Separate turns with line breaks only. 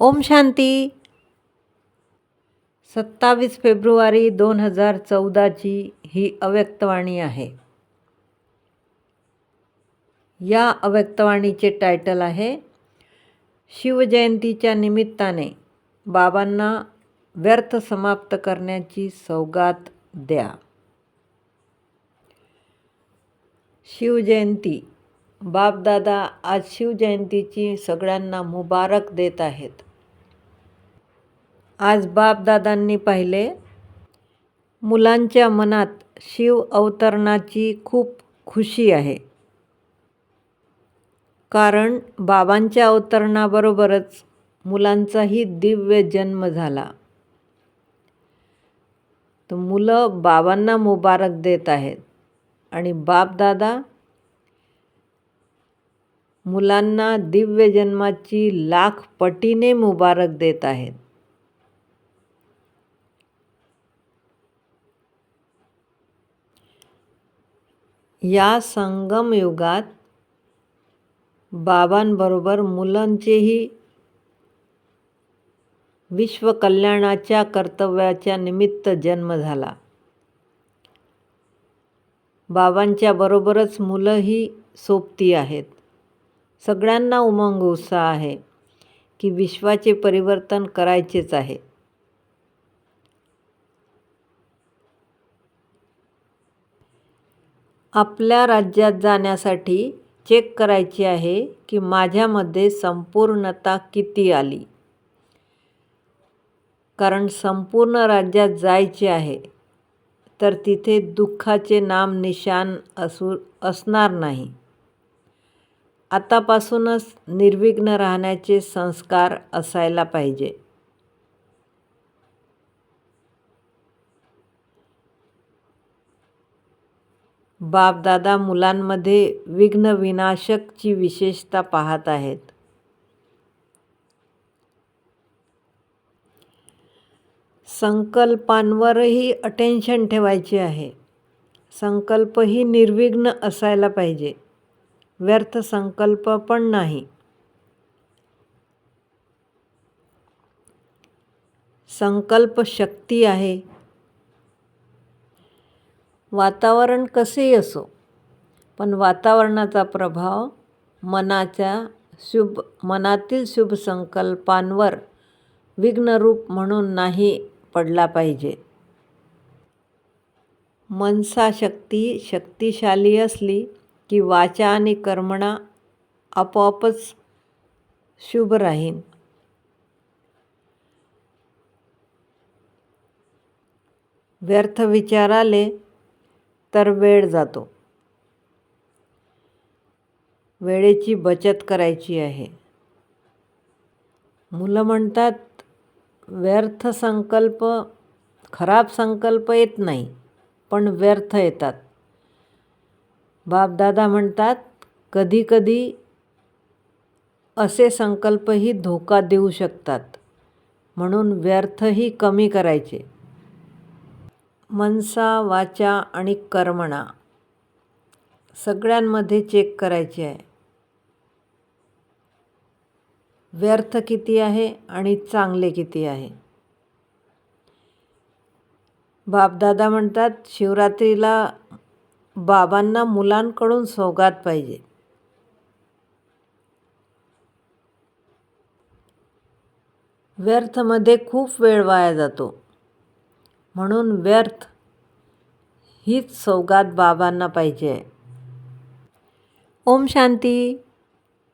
ओम शांती. सत्तावीस फेब्रुवारी दोन हजार चौदाची ही अव्यक्तवाणी आहे. या अव्यक्तवाणीचे टायटल आहे शिवजयंतीच्या निमित्ताने बाबांना व्यर्थ समाप्त करण्याची सौगात द्या. शिवजयंती. बापदादा आज शिवजयंतीची सगळ्यांना मुबारक देत आहेत. आज बापदादांनी पाहिले. मुलांच्या मनात शिव अवतरणाची खूप खुशी आहे. कारण बाबांच्या अवतरणाबरोबरच मुलांचाही दिव्य जन्म झाला. तर मुलं बाबांना मुबारक देत आहेत आणि बापदादा मुलांना दिव्य जन्माची लाख पटीने मुबारक देत आहेत. या संगमयुगात बाबांबरोबर मुलांचेही विश्वकल्याणाच्या कर्तव्याच्या निमित्त जन्म झाला. बाबांच्या बरोबरच मुलंही सोबती आहेत. सगळ्यांना उमंग उत्साह आहे की विश्वाचे परिवर्तन करायचेच आहे. आपल्या राज्यात जाण्यासाठी चेक करायची आहे की माझ्यामध्ये संपूर्णता किती आली. कारण संपूर्ण राज्यात जायचे आहे तर तिथे दुःखाचे नाम निशान असू असणार नाही. आतापासूनच निर्विघ्न राहण्याचे संस्कार असायला पाहिजे. बापदादा मुलांमध्ये विघ्न विनाशकची विशेषता पाहत आहेत. संकल्पांवरही अटेन्शन ठेवायचे आहे. संकल्पही निर्विघ्न असायला पाहिजे. व्यर्थ संकल्प पण नाही. संकल्प शक्ती आहे. वातावरण कसेही असो पण वातावरणाचा प्रभाव मनाच्या शुभ मनातील शुभ संकल्पांवर विघ्नरूप म्हणून नाही पडला पाहिजे. मनसा शक्ती शक्तिशाली असली की वाचा आणि कर्मणा आपोआपच शुभ राहीन. व्यर्थ विचार आले तर वेळ जातो. वेळेची बचत करायची आहे. मुलं म्हणतात व्यर्थ संकल्प खराब संकल्प येत नाही पण व्यर्थ येतात. बापदादा म्हणतात कधीकधी असे संकल्पही धोका देऊ शकतात. म्हणून व्यर्थही कमी करायचे. मनसा वाचा आणि कर्मणा. सगळ्यांमध्ये चेक करायची आहे. व्यर्थ किती आहे आणि चांगले किती आहे? बापदादा म्हणतात शिवरात्रीला बाबांना मुलांकडून सौगात पाहिजे. व्यर्थमध्ये खूप वेळ वाया जातो. म्हणून व्यर्थ. हीच सौगात बाबांना पाहिजे. ओम शांती.